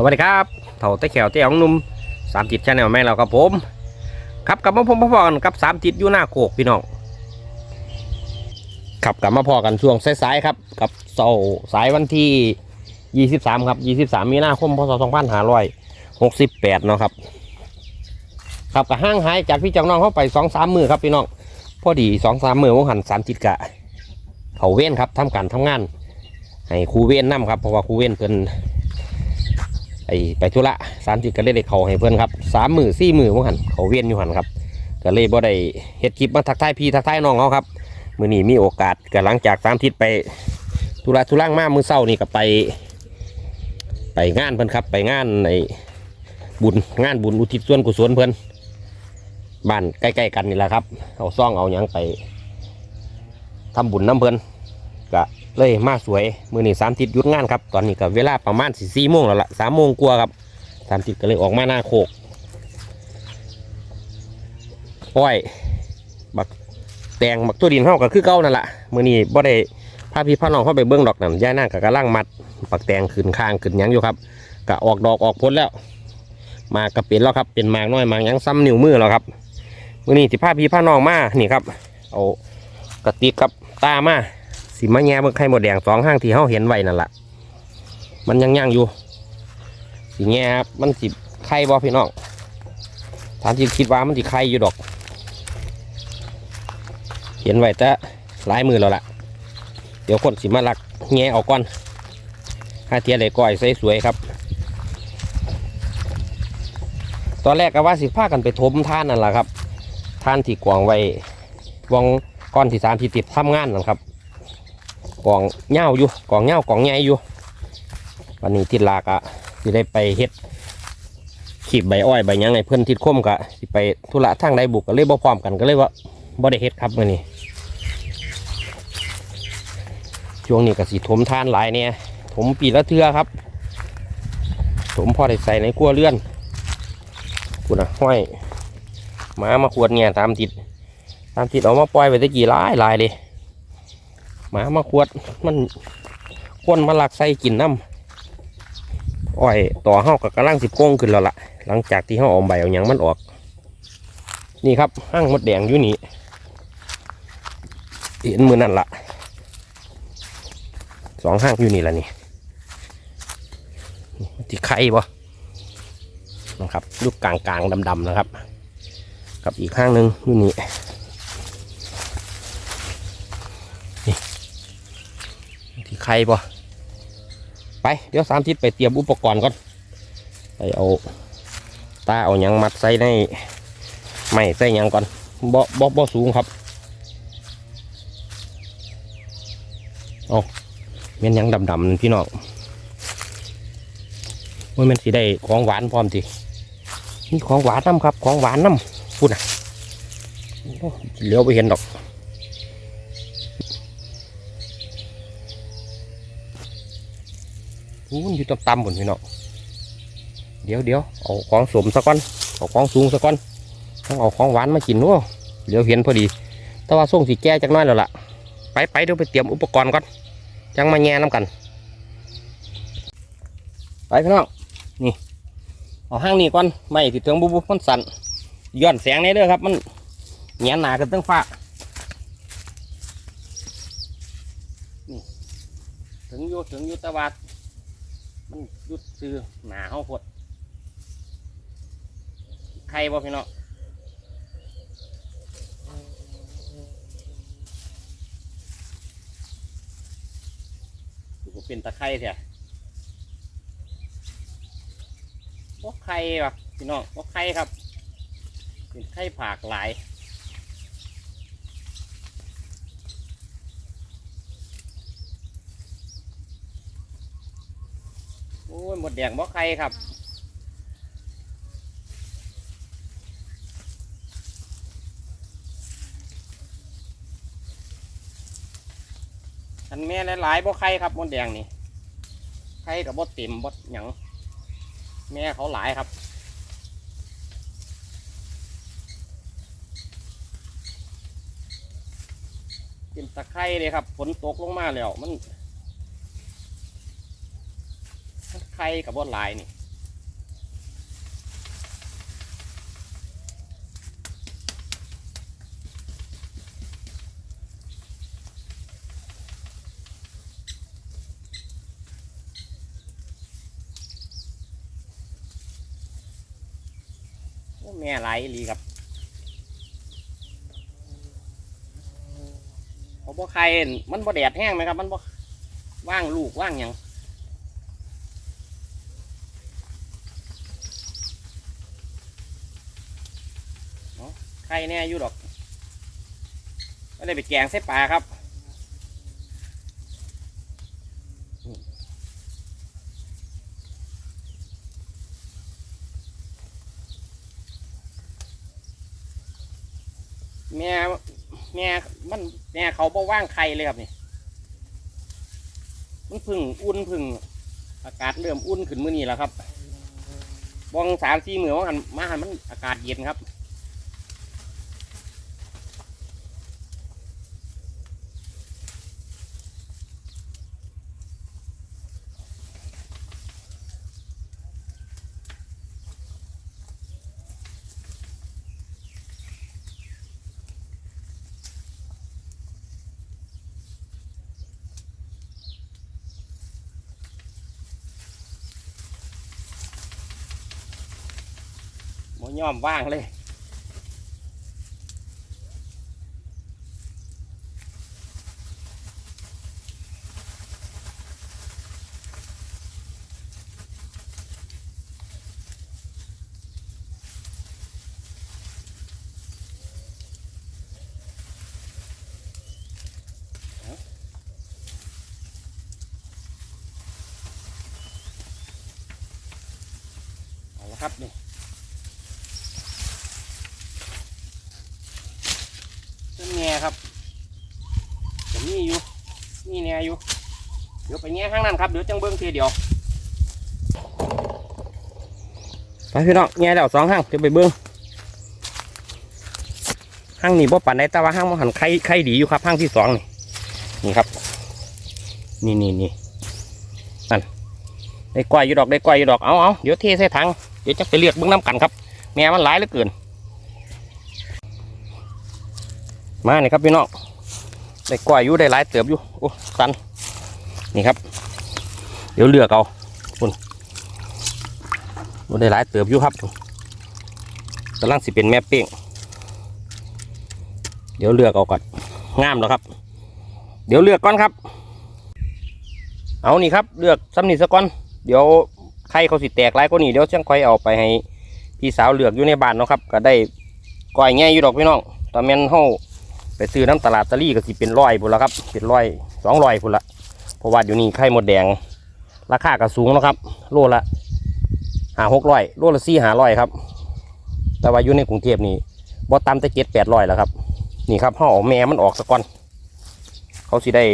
สวัสดีครับเถ่าตะแขวเตี้ยของนุ่มสามจิตชาแนลแม่เราครับผม ครับกลับมาพบมาพอกันกับสามจิตอยู่หน้าโคกพี่น้องครับกลับมาพอกันช่วงสายๆครับ กับเสาสายวันที่ 23 ครับ 23 มีนาคมพศ2568 เนาะครับ ครับกับห้างหายจากพี่จังน้องเข้าไปสองสามมือครับพี่น้อง พอดีสองสามมือวงหันสามจิตกะเขาเว้นครับทำการทำงาน ให้ครูเว้นนํครับเพราะว่าครูเว้นเพิ่น ไอไปธุระสามจิตก็เลยได้เขาให้เพื่อนครับสามมือสี่มือว่าหันเขาเวียนอยู่หันครับ ก็เลยบ่ได้เฮ็ดคลิปมาทักทายพี่ทักทายน้องเขาครับมือนี้มีโอกาสก็หลังจากสามทิศไปธุระธุร่างมากมือเช้านี่ก็ไป ไปงานเพิ่อนครับ ไปงานในบุญงานบุญอุทิศส่วนกุศลเพิ่อนบ้านใกล้ๆกันนี่แหละครับ เอาซ่องเอาหยังไปทำบุญน้ำเพิ่อน ก็เลยมาสวยมือนี่สามทิศยุดงานครับตอนนี้ก็เวลาประมาณสี่โมงแล้วล่ะสามโมงกว่าครับสามทิศก็เลยออกมาหน้าโคกอ้อยบักแตงบักตัวดินเฮาก็คือเก่านั่นแหละมือนี้บ่ได้พาพี่พาน้องเข้าไปเบิ้องดอกนั่นย่านั่งกับกระลังมัดบักแตงขึ้นข้างขึ้นยังอยู่ครับก็ออกดอกออกผลแล้ว มากระเป็นแล้วครับเป็นมากน้อยมากยังซ้ำนิ้วมือแล้วครับมือนี้สิพาพี่พาน้องมานี่ครับเอากระติกกับตามา สิมาแง่เบิ่งไข่หมดแดงสองห้างที่เฮาเห็นไว้นั่นแหละมันยังย่างอยู่สิแง่ครับมันสิไข่บ่พี่น้องทานที่คิดว่ามันสิไข่อยู่ดอก เห็นไว้แต่หลายมือแล้วล่ะ เดี๋ยวคนสิมาลักแง่ออกก่อนห้าเทียเลยก้อยใสสวยครับ ตอนแรกก็ว่าสิพากันไปทมท่านนั่นแหละครับ ท่านที่กวางไว้วงก้อนที่สามที่ติดทำงานนั่นครับ กองเหย้าอยู่กองเหย้ากองใหญ่อยู่ วันนี้ทิดลากะสิได้ไปเฮ็ดขีบใบอ้อยใบยังไงเพื่อนทิดคมกะสิไปธุระทางใดบุกก็เลยบ่พร้อมกันก็เลยว่าบ่ได้เฮ็ดครับมื้อนี้ช่วงนี้ก็สิถมทานหลายเนี่ยถมปีละเทือครับถมพอได้ใส่ในครัวเรือนกูนะห้อยมามาขวดเงี้ยตามติด ตามติดเอามาปล่อยไว้ตะกี้หลายหลายเลย หมามาขวดมันคนมาลักใส่กินน้ำอ้อยต่อเฮากับกำลังสิโก้งขึ้นแล้วล่ะ หลังจากที่เฮาเอาใบเอาหยังมันออก นี่ครับห้างมดแดงอยู่นี่เห็นมือนั่นละสองห้างอยู่นี่ละนี่ที่ไข่บ่นะครับลูกกลางกลางๆดำๆนะครับ กับอีกข้างหนึ่งอยู่นี่ที่ ใครบ่ไปเดี๋ยวสามทิศไปเตรียมอุปกรณ์ก่อนไปเอาตาเอาหยังมัดใส่ในไม่ใส่หยังก่อนบ่บ่บ่สูงครับเอาเม่นยังดำๆพี่น้องว่ามันสิได้ของหวานพร้อมสินี่ของหวานน้ำครับ ของหวานน้ำพูดนะเหลียวไปเห็นดอก อู้มันอยู่ต่ำๆหมดพี่น้องเดี๋ยวเดี๋ยวเอาของสมซะก่อนเอาของสูงซะก่อนต้องเอาของหวานมากินนู้เดี๋ยวเห็นพอดี แต่ว่าส่งสีแก่จักน้อยแล้วล่ะ ไปไปเดี๋ยวไปเตรียมอุปกรณ์ก่อนจังมาแง่น้ำกัน ไปพี่น้องนี่เอาห้างนี้ก่อนไม่ติดถึงบุบบุบมันสั่นย้อนแสงนี่เด้อครับ มันแงนหนากันตั้งฟ้าถึงอยู่ถึงอยู่ตะวัด มันยุดซื้อหนาเฮาพดใครบ่พี่น้องอยู่ก็เป็นตะไคร้เถอะบ่ไข่ว่ะพี่น้องบ่ไข่ครับ เป็นไข่ผากหลาย อ้ยหมดแดงบ่ไข่ครับอันแม่หลายๆบ่ไข่ครับมดแดงนี่ไข่กับบ่เต็มบ่หยังแม่เขาหลายครับเป็นตะไคร้เลยครับฝนตกลงมาแล้วมัน ไข่กับบดลายนี่แม่ไหลลีครับเขาบอกไข่มันบ่แดดแห้งไหมครับ มันบ่ว่างลูกว่างอย่าง ใครแน่อยู่ดอกไม่ได้ไปแกงใส่ปลาครับแม่แม่มันแม่เขาบ่ว่างใครเลยครับนี่มันพึ่งอุ่นพึ่งอากาศเริ่มอุ่นขึ้นมื้อนี้แล้วครับบองสามสี่มือว่าหันมาหันมันอากาศเย็นครับ ย่อมว่างเลย เอาละครับนี่ ต้นแง่ครับผมมีอยู่นี่แน่อยู่ เดี๋ยวไปแง่ข้างนั้นครับ เดี๋ยวจังเบิ้งทีเดียวไปพี่น้องแง่แล้วสองห้างเดี๋ยวไปเบิ้งห้างนี้บ่ปันได้แต่ว่าห้างมันหันไข่ไข่ดีอยู่ครับห้างที่สองนี่นี่ครับ นี่นี่นี่นั่นได้ก้อยอยู่ดอกได้ก้อยอยู่ดอกเอาเอาเดี๋ยวเทใส่ถังเดี๋ยวจะไปเลือกเบิ้องน้ำกันครับแม่มันหลายเหลือเกิน มาเนี่ครับพี่น้องได้กล้วยอยู่ได้หลายเติบอยู่โอ้สันนี่ครับ เดี๋ยวเลือกเอาคุณได้หลายเติบอยู่ครับกำลังสิเป็นแม่เป้งเดี๋ยวเลือกเอาก่อนงามแล้วครับ เดี๋ยวเลือกก่อนครับ เอานี่ครับเลือกซ้ำนี่ซะก่อนเดี๋ยวไข่เขาสิแตกหลายก็นี่เดี๋ยวช่างค่อยเอาไปให้พี่สาวเลือกอยู่ในบ้านเนาะครับ ก็ได้ก้อยแง่อยู่ดอกพี่น้องตอนแม่นเฮา ไปซื้อน้ำตลาดตะลี่ก็สิเป็นร้อยพุ่นละครับเป็นร้อยสองร้อยพุ่นละเพราะว่าอยู่นี่ไข่หมดแดง ราคาก็สูงนะครับ โลละหาหกร้อยโลละสี่หาร้อยครับ แต่ว่าอยู่ในกรุงเทพนี่บ่ต่ำแต่เจ็ดแปดร้อยแล้วครับ นี่ครับห่อแม่มันออกสะก่อน เขาสิได้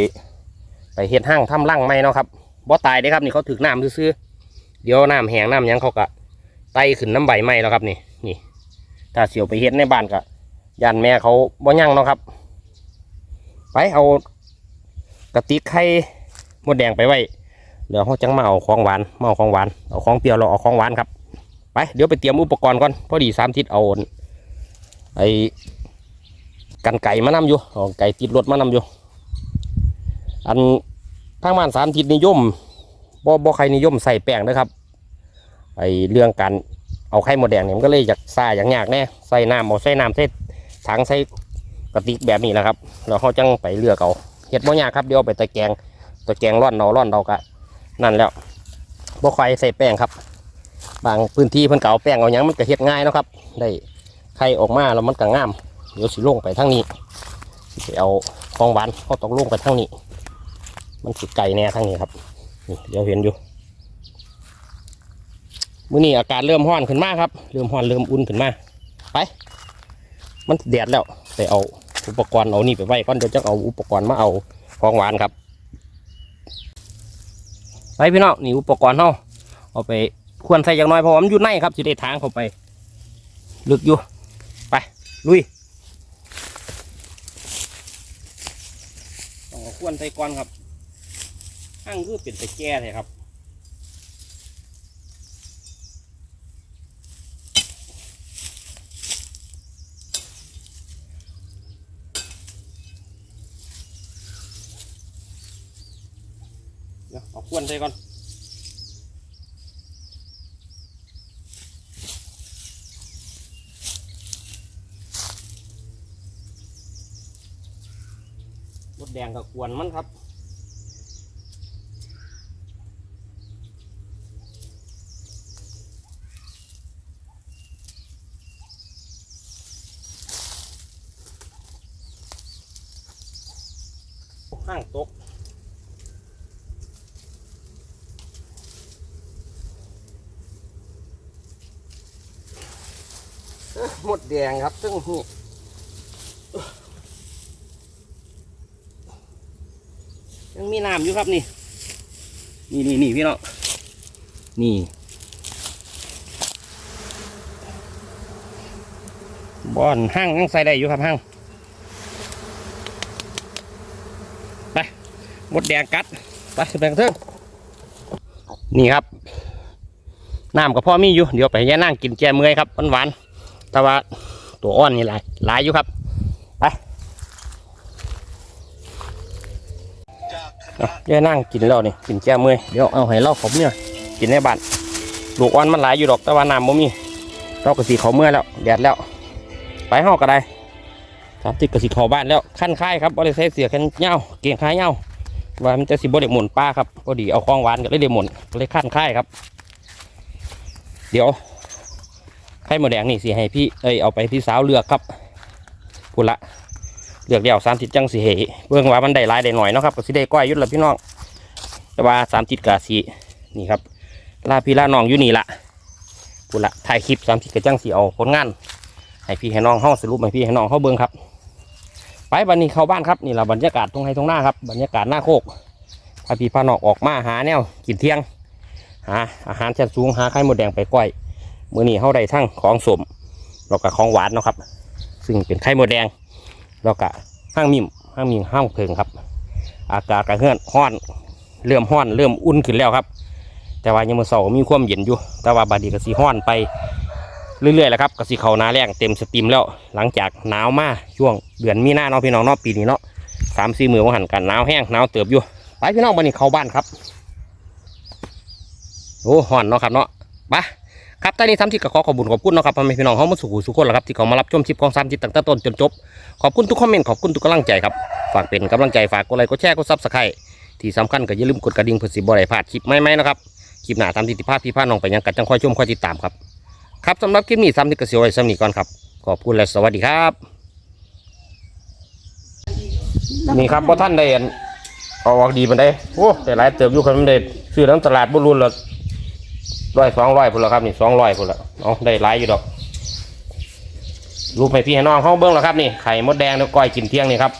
ไปเฮ็ดห้างทำร่างไม่เนาะครับบ่ตายได้ครับนี่เขาถึกน้ำซื้อเดี๋ยวน้ำแห้งน้ำยังเขาก็ไต่ขึ้นน้ำใบไม้แล้วครับนี่นี่ ถ้าเสียวไปเฮ็ดในบ้านก็ ยันแม่เขาบ่ยั่งเนาะครับ ไปเอากระติกไข่มดแดงไปไว้เดี๋ยวเขาจังมาเอาของหวานมาเอาของหวานเอาของเปรี้ยวเราเอาของหวานครับไปเดี๋ยวไปเตรียมอุปกรณ์ก่อนพอดีสามทิศเอาไอ้กันไก่มานำอยู่เอาไก่ติดรถมานำอยู่ อันทางบ้านสามทิศนิยมบ่บ่ใครนิยมใส่แป้งนะครับไอ้เรื่องการเอาไข่หมดแดงเนี่ยมันก็เลยอยากซ่าอย่างยากแน่ใส่น้ำเอาใส่น้ำใส่ ถังใส่กระติกแบบนี้แหละครับแล้วเขาจังไปเลือกเอาเห็ดบ่ยากครับเดี๋ยวเอาไปตะแกงตะแกงร่อนเอาร่อนเอากะนั่นแล้วบ่ค่อยใส่แป้งครับ บางพื้นที่เพิ่นเก่าแป้งเอาหยังมันก็เฮ็ดง่ายนะครับ ได้ไข่ออกมาแล้วมันก็งาม เดี๋ยวสิลงไปทางนี้สิเอาของหวานเขาต้องลงไปทางนี้ มันสิไก่แน่ทางนี้ครับนี่เดี๋ยวเห็นอยู่มื้อนี้อากาศเริ่มร้อนขึ้นมากครับ เริ่มร้อนเริ่มอุ่นขึ้นมาไป มันแดดแล้วไปเอาอุปกรณ์เอานี่ไปไว้ก่อนเดี๋ยวจะเอาอุปกรณ์มาเอาของหวานครับไปพี่น้องนี่อุปกรณ์เนาเอาไปควรใส่อย่างน้อยเพราะมันอยู่ในครับจะได้ทางเข้าไป ลึกอยู่ ไปลุยต้องควรใส่ก่อนครับห้างคือเป็นตะแก่เลยครับ เอาควนใส่ก่อนมดแดงกับควนมันครับห้างตก หมดแดงครับ ซึ่งนี่ยังมีน้ำอยู่ครับนี่ นี่นี่นี่พี่น้องนี่บอนห้างยังใส่ได้อยู่ครับห้างไปหมดแดงกัดไปแบ่งเทิงนี่ครับน้ำกับพ่อมีอยู่ เดี๋ยวไปย่นั่งกินแจเมยครับหวานๆ แต่ว่าตัวอ้อนนี่หลายหลายอยู่ครับไปเอาย่านั่งกินแล้วนี่กินแจเมื่อยเดี๋ยวเอาให้เราผมเนี่ยกินในบ้านลูกอ้อนมันหลายอยู่ดอกแต่ว่าน้ำบ่มีเราก็สีเขาเมื่อยแล้วแดดแล้ว ไปห้องก็ได้สามติดกระสีเขาบ้านแล้วขั้นค่ายครับบริเซเสียกันเงาเกียงค่ายเงาว่ามันจะสิบริหมุนป้าครับพอดีเอาคลองหวานก็เลยเดหมุนก็เลยขั้นค่ายครับ เดี๋ยว ไข่หมดแดงนี่สิให้พี่เอ้ยเอาไปพี่สาวเลือกครับพูดละเลือกเดียวสามจิตจังสิเหเบื้องว่ามันได้ลายได้หน่อยเนาะครับก็สิได้ก้อยยุ่ละพี่น้องแต่ว่าสามจิตกะสีนี่ครับลาพี่ลาน้องอยู่นี่ละพูดละถ่ายคลิปสามจิตกะจังสีเอาผลงานให้พี่ให้น้องห้องสรุปให้พี่ให้น้องเข้าเบิ้งครับ ไปวันนี้เข้าบ้านครับนี่แหละบรรยากาศตรงไห้ตรงหน้าครับบรรยากาศหน้าโคกพาพี่พาน้องออกมาหาแนวกินเที่ยงหาอาหารชั้นสูงหาไข่หมดแดงไปก้อย มื้อนี้เขาได้ทั้งของสมแล้วก็ของหวานเนาะครับ ซึ่งเป็นไข่มดแดงแล้วก็ห้างมิมห้างมิมห้างเพิงครับ อากาศกระเฮือนห้อน เริ่มห้อน เริ่มอุ่นขึ้นแล้วครับ แต่ว่ายังมือเสามีความเย็นอยู่ แต่ว่าบาดีก็สีห้อนไปเรื่อยๆแหละครับกสิเขานาแรงเต็มสตรีมแล้ว หลังจากหนาวมาช่วงเดือนมีนาเนาะพี่น้องเนาะปีนี้เนาะสามสี่มือว่าหันกันหนาวแห้งหนาวเติบอยู่ไปพี่น้องบันนี้เข้าบ้านครับโอ้ห่อนเนาะครับเนาะไป ครับตอนนี้ทำที่ก็ขอขอบคุญขอบคุณนะครับพ่อแม่พี่น้องเขามาสู่สู่คนแล้วครับที่เขามารับชมคลิปของสามจิตตั้งแต่ต้นจนจบ ขอบคุณทุกคอมเมนต์ขอบคุณทุกกำลังใจครับฝากเป็นกำลังใจฝากกดไลค์กดแชร์กดซับสไครต์ที่สำคัญก็อย่าลืมกดกระดิ่งเพื่อสิบบ่ได้พลาดคลิปใหม่ๆนะครับคลิปหน้าทำที่ติภาพพี่พาน้องไปยังกันจังค่อยชมค่อยติดตามครับครับสำหรับคลิปนี้ซ้ำที่กระเสียวไว้ซ้ำนี้ก่อนครับขอบคุณและสวัสดีครับ นี่ครับว่าท่านได้อันเอาออกดีมันได้โอ้แต่หลายเติบอยู่ครับมันได้ซื้อน้ำตลาดบุรุษละ ร้อยสองร้อยพุ่นละครับนี่สองร้อยพุ่นละเอาได้หลายอยู่ดอกรูปให้พี่ให้น้องเขาเบิ้งแล้วครับนี่ไข่มดแดงแล้วก้อยกินเที่ยงนี่ครับ